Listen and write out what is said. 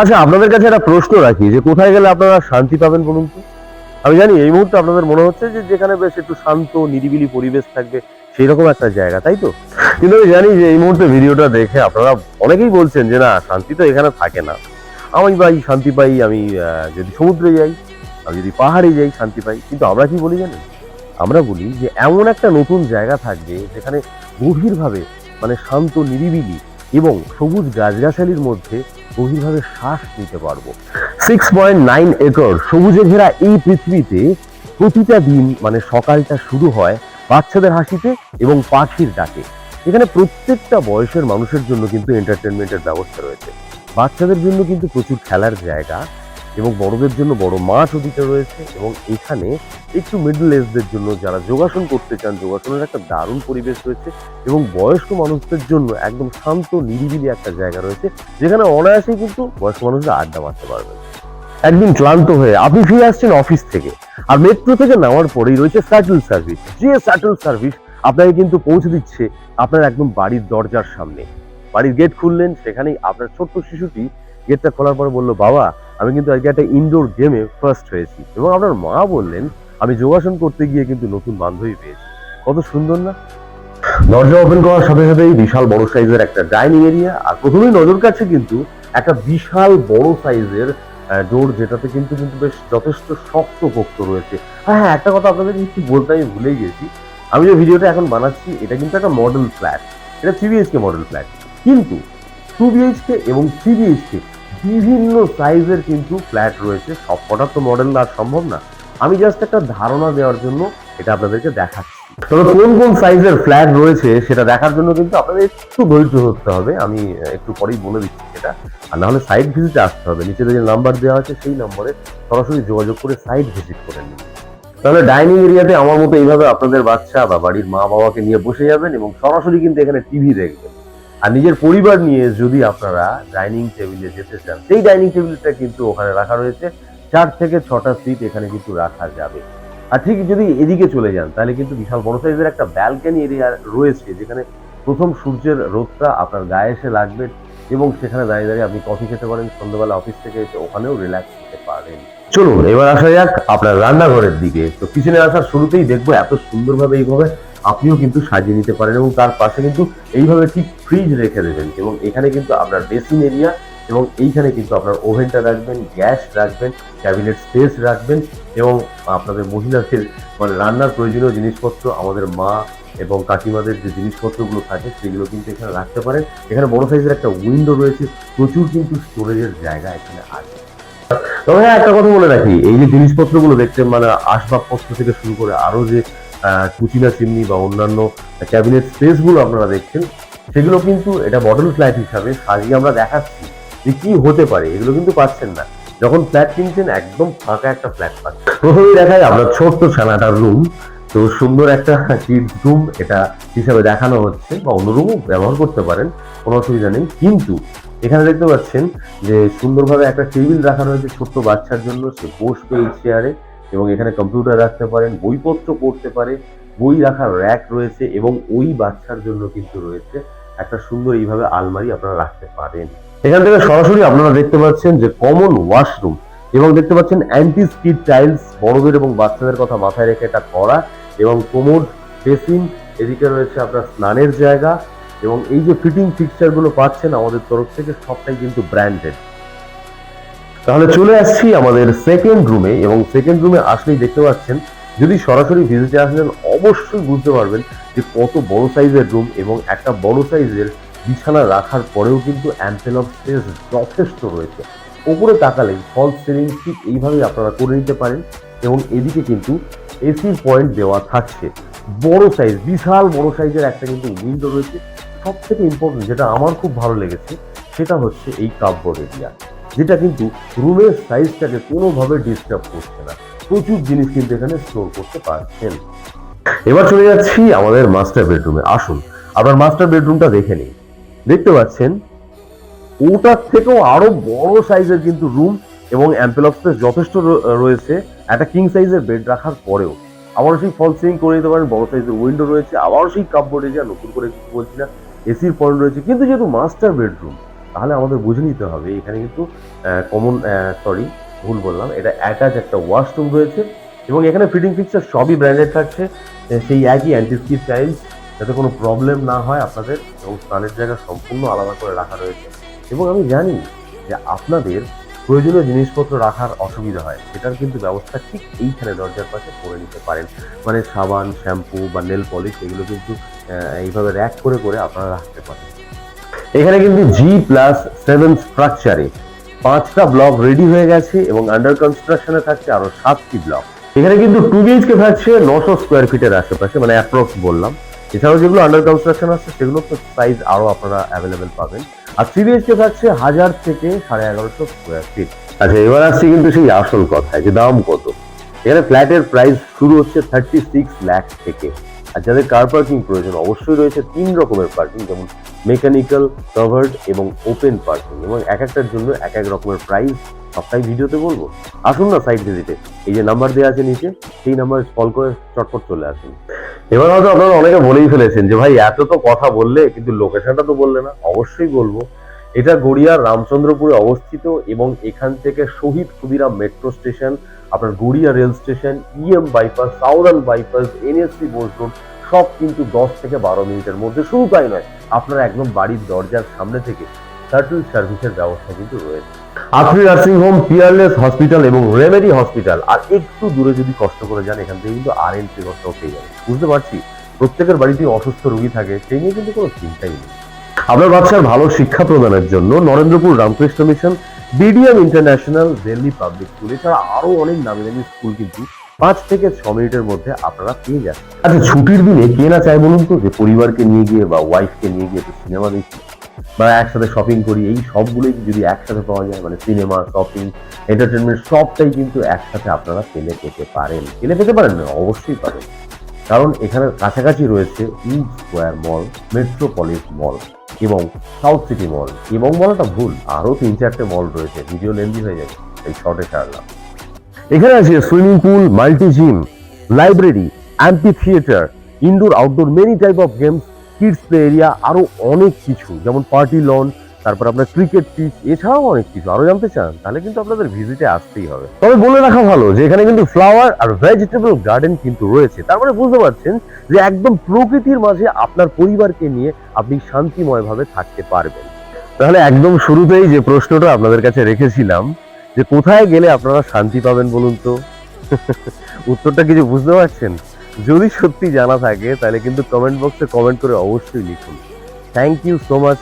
আচ্ছা আপনাদের কাছে একটা প্রশ্ন রাখি, যে কোথায় গেলে আপনারা শান্তি পাবেন বলুন তো? আমি জানি এই মুহূর্তে আপনাদের মনে হচ্ছে যে যেখানে বেশ একটু শান্ত, নিরিবিলি পরিবেশ থাকবে সেই রকম একটা জায়গা, তাই তো? কিন্তু আমি জানি যে এই মুহূর্তে ভিডিওটা দেখে আপনারা অনেকেই বলছেন যে, না, শান্তি তো এখানে থাকে না। আমি ভাই শান্তি পাই, আমি যদি সমুদ্রে যাই, আমি যদি পাহাড়ে যাই, শান্তি পাই। কিন্তু আমরা কি বলি জানেন? আমরা বলি যে, এমন একটা নতুন জায়গা থাকবে যেখানে গভীরভাবে মানে শান্ত, নিরিবিলি এবং সবুজ গাছগাছালির মধ্যে গভীরভাবে শ্বাস নিতে পারব। সিক্স পয়েন্ট নাইন একর সবুজে ঘেরা এই পৃথিবীতে প্রতিটা দিন মানে সকালটা শুরু হয় বাচ্চাদের হাসিতে এবং পাখির ডাকে। এখানে প্রত্যেকটা বয়সের মানুষের জন্য কিন্তু এন্টারটেনমেন্টের ব্যবস্থা রয়েছে। বাচ্চাদের জন্য কিন্তু প্রচুর খেলার জায়গা এবং বড়দের জন্য বড় মাঠ ওদিকে রয়েছে এবং এখানে একটু মিডল এজদের জন্য যারা যোগাসন করতে চান, যোগাসনের একটা দারুণ পরিবেশ রয়েছে এবং বয়স্ক মানুষদের জন্য একদম শান্ত, নিরিবিলি একটা জায়গা রয়েছে, যেখানে অনায়াসেই কিন্তু বয়স্ক মানুষরা আড্ডা মারতে পারবেন একদিন ক্লান্ত হয়ে আপনি ফিরে আসছেন অফিস থেকে আর মেট্রো থেকে নামার পরেই রয়েছে স্যাটেল সার্ভিস যে স্যাটেল সার্ভিস আপনাকে কিন্তু পৌঁছে দিচ্ছে আপনার একদম বাড়ির দরজার সামনে। বাড়ির গেট খুললেন, সেখানেই আপনার ছোট্ট শিশুটি গেটটা খোলার পরে বলল, বাবা আমি কিন্তু আজকে একটা ইনডোর গেমে ফার্স্ট হয়েছি। এবং আপনার মা বললেন, আমি যোগাসন করতে গিয়ে কিন্তু নতুন বান্ধবী পেয়েছি। কত সুন্দর না? দরজা ওপেন করার সাথে সাথেই বিশাল বড় সাইজের একটা ডাইনিং এরিয়া আর প্রথমেই নজর কাছে কিন্তু একটা বিশাল বড় সাইজের ডোর যেটাতে কিন্তু কিন্তু বেশ যথেষ্ট শক্ত পোক্ত রয়েছে। হ্যাঁ হ্যাঁ একটা কথা আপনাদের একটু বলতে আমি ভুলেই গেছি। আমি যে ভিডিওটা এখন বানাচ্ছি, এটা কিন্তু একটা মডেল ফ্ল্যাট এটা থ্রি বিএইচকে মডেল ফ্ল্যাট কিন্তু টু বিএইচকে এবং থ্রি বিএইচকে বিভিন্ন সাইজের কিন্তু ফ্ল্যাট রয়েছে। সব কটা তো মডেল আর সম্ভব না। আমি জাস্ট একটা ধারণা দেওয়ার জন্য এটা আপনাদেরকে দেখাচ্ছি। তবে কোন কোন সাইজের ফ্ল্যাট রয়েছে সেটা দেখার জন্য কিন্তু আপনাদের একটু ধৈর্য ধরতে হবে। আমি একটু পরেই বলে দিচ্ছি সেটা। আর নাহলে সাইট ভিজিটে আসতে হবে। নিচে যে নাম্বার দেওয়া আছে সেই নম্বরে সরাসরি যোগাযোগ করে সাইট ভিজিট করে নিন। তাহলে ডাইনিং এরিয়াতে আমার মতো এইভাবে আপনাদের বাচ্চা বা বাড়ির মা বাবাকে নিয়ে বসে যাবেন এবং সরাসরি কিন্তু এখানে টিভি দেখবেন। আর নিজের পরিবার নিয়ে যদি আপনারা ডাইনিং টেবিলে যেতে চান, সেই ডাইনিং টেবিলটা কিন্তু ওখানে রাখা রয়েছে। চার থেকে ছটা সিট এখানে কিন্তু রাখা যাবে। আর ঠিক যদি এদিকে চলে যান, তাহলে কিন্তু বিশাল বড় সাইজের একটা ব্যালকনি এরিয়া রয়েছে, যেখানে প্রথম সূর্যের রোদটা আপনার গায়ে এসে লাগবে এবং সেখানে দাঁড়িয়ে দাঁড়িয়ে আপনি কফি খেতে পারেন, সন্ধ্যাবেলা অফিস থেকে এসে ওখানেও রিল্যাক্স করতে পারেন। চলুন, এবার আসা যাক আপনার রান্নাঘরের দিকে। তো কিচেনে আসার শুরুতেই দেখব এত সুন্দরভাবে এইভাবে আপনিও কিন্তু সাজিয়ে নিতে পারেন এবং তার পাশে কিন্তু এইভাবে ঠিক ফ্রিজ রেখে দেবেন এবং এখানে কিন্তু আপনার বেসিন এরিয়া এবং এইখানে কিন্তু আপনার ওভেনটা রাখবেন, গ্যাস রাখবেন ক্যাবিনেট স্পেস রাখবেন এবং আপনাদের মহিলাদের মানে রান্নার প্রয়োজনীয় জিনিসপত্র, আমাদের মা এবং কাকিমাদের যে জিনিসপত্রগুলো থাকে সেগুলো কিন্তু এখানে রাখতে পারেন। এখানে বড় সাইজের একটা উইন্ডো রয়েছে, প্রচুর কিন্তু স্টোরেজের জায়গা এখানে আছে। তবে হ্যাঁ একটা কথা বলে রাখি, এই যে জিনিসপত্রগুলো দেখতে মানে আসবাবপত্র থেকে শুরু করে আরও যে কুচিনা চিমনি বা অন্যান্য ক্যাবিনেট স্পেসগুলো আপনারা দেখছেন, সেগুলো কিন্তু এটা মডেল ফ্ল্যাট হিসাবে সাজিয়ে আমরা দেখাচ্ছি যে কি হতে পারে, এগুলো কিন্তু পাচ্ছেন না। যখন ফ্ল্যাট কিনছেন, একদম ফাঁকা একটা ফ্ল্যাট পাচ্ছেন। প্রথমেই দেখায় আপনার ছোট্ট ছানাটার রুম তো সুন্দর একটা কিডস রুম এটা হিসাবে দেখানো হচ্ছে বা অন্য রুমও ব্যবহার করতে পারেন, কোনো অসুবিধা নেই। কিন্তু এখানে দেখতে পাচ্ছেন যে সুন্দরভাবে একটা টেবিল রাখা রয়েছে ছোট্ট বাচ্চার জন্য, সে বসবে এই চেয়ারে এবং এখানে কম্পিউটার রাখতে পারেন, বইপত্র পড়তে পারে বই রাখার র্যাক রয়েছে এবং ওই বাচ্চার জন্য কিন্তু রয়েছে একটা সুন্দর এইভাবে আলমারি আপনারা রাখতে পারেন। এখান থেকে সরাসরি আপনারা দেখতে পাচ্ছেন যে কমন ওয়াশরুম এবং দেখতে পাচ্ছেন অ্যান্টি স্কিড টাইলস বড়দের এবং বাচ্চাদের কথা মাথায় রেখে এটা করা এবং কোমোড বেসিন এদিকে রয়েছে আপনার স্নানের জায়গা এবং এই যে ফিটিং ফিক্সচারগুলো পাচ্ছেন আমাদের তরফ থেকে সবটাই কিন্তু ব্র্যান্ডেড তাহলে চলে আসছি আমাদের সেকেন্ড রুমে এবং সেকেন্ড রুমে আসলেই দেখতে পাচ্ছেন, যদি সরাসরি ভিজিটে আসেন অবশ্যই বুঝতে পারবেন যে কত বড় সাইজের রুম এবং একটা বড় সাইজের বিছানা রাখার পরেও কিন্তু অ্যাম্পেল অফ স্পেস যথেষ্ট রয়েছে। ওপরে তাকালেই ফল সিলিং ঠিক এইভাবেই আপনারা করে নিতে পারেন এবং এদিকে কিন্তু এসির পয়েন্ট দেওয়া থাকছে। বড় সাইজ বিশাল বড় সাইজের একটা কিন্তু উইন্ডো রয়েছে। সব থেকে ইম্পর্টেন্ট যেটা আমার খুব ভালো লেগেছে সেটা হচ্ছে এই কাপবোর্ড এরিয়া যেটা কিন্তু রুমের সাইজটাকে কোনোভাবে ডিস্টার্ব করছে না। প্রচুর জিনিস কিন্তু এখানে স্টোর করতে পারছেন। এবার চলে যাচ্ছি আমাদের মাস্টার বেডরুমে আসুন আপনার মাস্টার বেডরুমটা দেখে নিন দেখতে পাচ্ছেন, ওটার থেকেও আরও বড় সাইজের কিন্তু রুম এবং অ্যাম্পেল যথেষ্ট রয়েছে। একটা কিং সাইজের বেড রাখার পরেও। আবারও সেই ফল সিলিং করে দিতে পারেন, বড় সাইজের উইন্ডো রয়েছে। আবারও সেই কাপবোর্ড এরিয়া নতুন করে বলছি না এসির পয়েন্ট রয়েছে। কিন্তু যেহেতু মাস্টার বেডরুম তাহলে আমাদের বুঝে নিতে হবে, এখানে কিন্তু কমন সরি ভুল বললাম, এটা অ্যাটাচ একটা ওয়াশরুম রয়েছে এবং এখানে ফিটিং ফিক্সার সবই ব্র্যান্ডেড থাকছে সেই একই অ্যান্টিস্কিপ টাইলস যাতে কোনো প্রবলেম না হয় আপনাদের এবং স্নানের জায়গা সম্পূর্ণ আলাদা করে রাখা রয়েছে। এবং আমি জানি যে আপনাদের প্রয়োজনীয় জিনিসপত্র রাখার অসুবিধা হয়, সেটার কিন্তু ব্যবস্থা ঠিক এইখানে দরজার পাশে করে নিতে পারেন। মানে সাবান, শ্যাম্পু বা নেল পলিশ এগুলো কিন্তু এইভাবে র্যাক করে করে আপনারা রাখতে পারেন। এখানে কিন্তু জি প্লাস সেভেন স্ট্রাকচারে পাঁচটা ব্লক রেডি হয়ে গেছে এবং আন্ডার কনস্ট্রাকশনে থাকছে আরও সাতটি ব্লক এখানে কিন্তু টু বিএইচকে থাকছে নশো স্কোয়ার ফিটের আশেপাশে মানে অ্যাপ্রক্স বললাম। এছাড়াও যেগুলো আন্ডার কনস্ট্রাকশন আছে, সেগুলো তো সাইজ আরও আপনারা অ্যাভেলেবেল পাবেন। আর থ্রি বিএইচকে থাকছে হাজার থেকে সাড়ে এগারোশো স্কোয়ার ফিট আচ্ছা এবার আসছি কিন্তু সেই আসল কথায়, যে দাম কত? এখানে ফ্ল্যাটের প্রাইস শুরু হচ্ছে থার্টি সিক্স লাখ থেকে। আর যাদের কার পার্কিং প্রয়োজন, অবশ্যই রয়েছে তিন রকমের পার্কিং যেমন মেকানিক্যাল কভার্ড এবং ওপেন পার্কিং এবং এক একটার জন্য এক এক রকমের প্রাইস সবটাই ভিডিওতে বলব। আসুন না সাইট ভিজিটে এই যে নাম্বার দেওয়া আছে নিচে, সেই নাম্বার কল করে চটপট চলে আসুন। এবার হয়তো আপনারা অনেকে বলেই ফেলেছেন যে ভাই, এত তো কথা বললে, কিন্তু লোকেশনটা তো বললে না। অবশ্যই বলব। এটা গড়িয়ার রামচন্দ্রপুরে অবস্থিত এবং এখান থেকে শহীদ ক্ষুদিরাম মেট্রো স্টেশন আপনার Garia rail station EM bypass southern bypass NSC Bose road সব কিন্তু দশ থেকে বারো মিনিটের মধ্যে শুধু তাই নয়। আপনার একদম বাড়ির দরজার সামনে থেকে শাটল সার্ভিসের ব্যবস্থা কিন্তু রয়েছে। Atri nursing home, Peerless hospital এবং রেমেডি হসপিটাল। আর একটু দূরে যদি কষ্ট করে যান, এখান থেকে কিন্তু আর এন সেবাটাও পেয়ে যাবেন। বুঝতে পারছি? প্রত্যেকের বাড়িতে অসুস্থ রোগী থাকে, সেই নিয়ে কিন্তু কোনো চিন্তাই নেই। আপনার বাচ্চার ভালো শিক্ষা প্রদানের জন্য Narendrapur Ramakrishna mission, BDM international, Delhi public school. এছাড়া আরও অনেক নামি দামি স্কুল কিন্তু পাঁচ থেকে ছ মিনিটের মধ্যে আপনারা পেয়ে যাচ্ছেন আচ্ছা ছুটির দিনে কে না চায় বলুন তো? যে পরিবারকে নিয়ে গিয়ে বা ওয়াইফকে নিয়ে গিয়ে একটু সিনেমা দেখি। বা একসাথে শপিং করি, এই সবগুলোই যদি একসাথে পাওয়া যায় মানে সিনেমা শপিং এন্টারটেনমেন্ট সবটাই কিন্তু একসাথে আপনারা পেলে পেতে পারেন। পেলে পেতে পারেন না, অবশ্যই পারেন। কারণ এখানে কাছাকাছি রয়েছে ইউজ স্কোয়ার মল মেট্রোপলিস মল এবং সাউথ সিটি মল এবং বলাটা ভুল, আরও তিন চারটে মল রয়েছে ভিডিও লেন্দি হয়ে যাবে, এই শর্টে ছাড়লাম। এখানে আছে swimming pool, multi gym, library, amphitheatre, indoor, outdoor, many type of games, kids play area আরও অনেক কিছু। যেমন পার্টি লন, তারপর আপনার ক্রিকেট পিচ, এছাড়াও অনেক কিছু। আরও জানতে চান, তাহলে কিন্তু আপনাদের ভিজিটে আসতেই হবে। তবে বলে রাখা ভালো যে, এখানে কিন্তু ফ্লাওয়ার আর ভেজিটেবল গার্ডেন কিন্তু রয়েছে। তার মানে বুঝতে পারছেন যে, একদম প্রকৃতির মাঝে আপনার পরিবারকে নিয়ে আপনি শান্তিময়ভাবে থাকতে পারবেন। তাহলে একদম শুরুতেই যে প্রশ্নটা আপনাদের কাছে রেখেছিলাম যে কোথায় গেলে আপনারা শান্তি পাবেন বলুন তো? উত্তরটা কিছু বুঝতে পারছেন? যদি সত্যি জানা থাকে, তাহলে কিন্তু কমেন্ট বক্সে কমেন্ট করে অবশ্যই লিখুন। Thank you so much